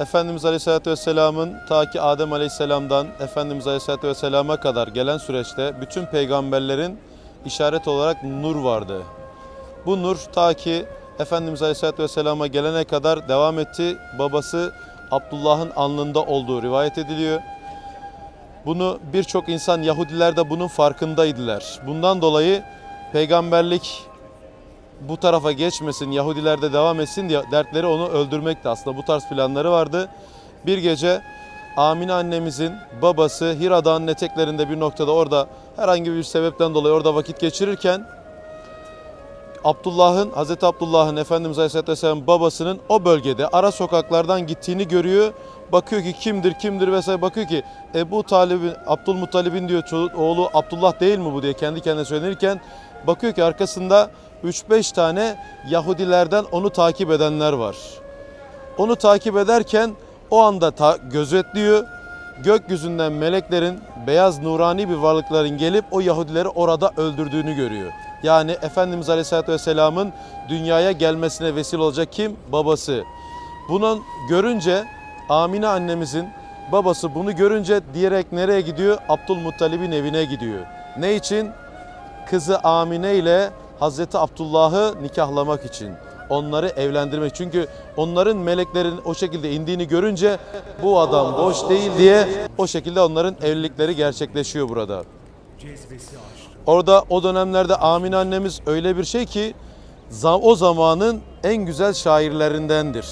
Efendimiz Aleyhisselatü Vesselam'ın ta ki Adem Aleyhisselam'dan Efendimiz Aleyhisselatü Vesselam'a kadar gelen süreçte bütün peygamberlerin işaret olarak nur vardı. Bu nur ta ki Efendimiz Aleyhisselatü Vesselam'a gelene kadar devam etti. Babası Abdullah'ın alnında olduğu rivayet ediliyor. Bunu birçok insan Yahudiler de bunun farkındaydılar. Bundan dolayı peygamberlik bu tarafa geçmesin, Yahudiler de devam etsin diye dertleri onu öldürmekti aslında. Bu tarz planları vardı. Bir gece Amine annemizin babası Hira Dağı'nın eteklerinde bir noktada orada herhangi bir sebepten dolayı orada vakit geçirirken Abdullah'ın, Hazreti Abdullah'ın Efendimiz Aleyhisselatü Vesselam babasının o bölgede ara sokaklardan gittiğini görüyor. Bakıyor ki kimdir kimdir vesaire bakıyor ki Ebu Talib'in, Abdülmuttalib'in diyor oğlu Abdullah değil mi bu diye kendi kendine söylenirken bakıyor ki arkasında 3-5 tane Yahudilerden onu takip edenler var. Onu takip ederken o anda ta- gözetliyor. Gökyüzünden meleklerin beyaz nurani bir varlıkların gelip o Yahudileri orada öldürdüğünü görüyor. Yani Efendimiz Aleyhisselatü Vesselam'ın dünyaya gelmesine vesile olacak kim? Babası. Bunu görünce Amine annemizin babası bunu görünce diyerek nereye gidiyor? Abdülmuttalib'in evine gidiyor. Ne için? Kızı Amine ile Hazreti Abdullah'ı nikahlamak için. Onları evlendirmek. Çünkü onların meleklerin o şekilde indiğini görünce bu adam boş değil diye o şekilde onların evlilikleri gerçekleşiyor burada. Orada o dönemlerde Amine annemiz öyle bir şey ki o zamanın en güzel şairlerindendir.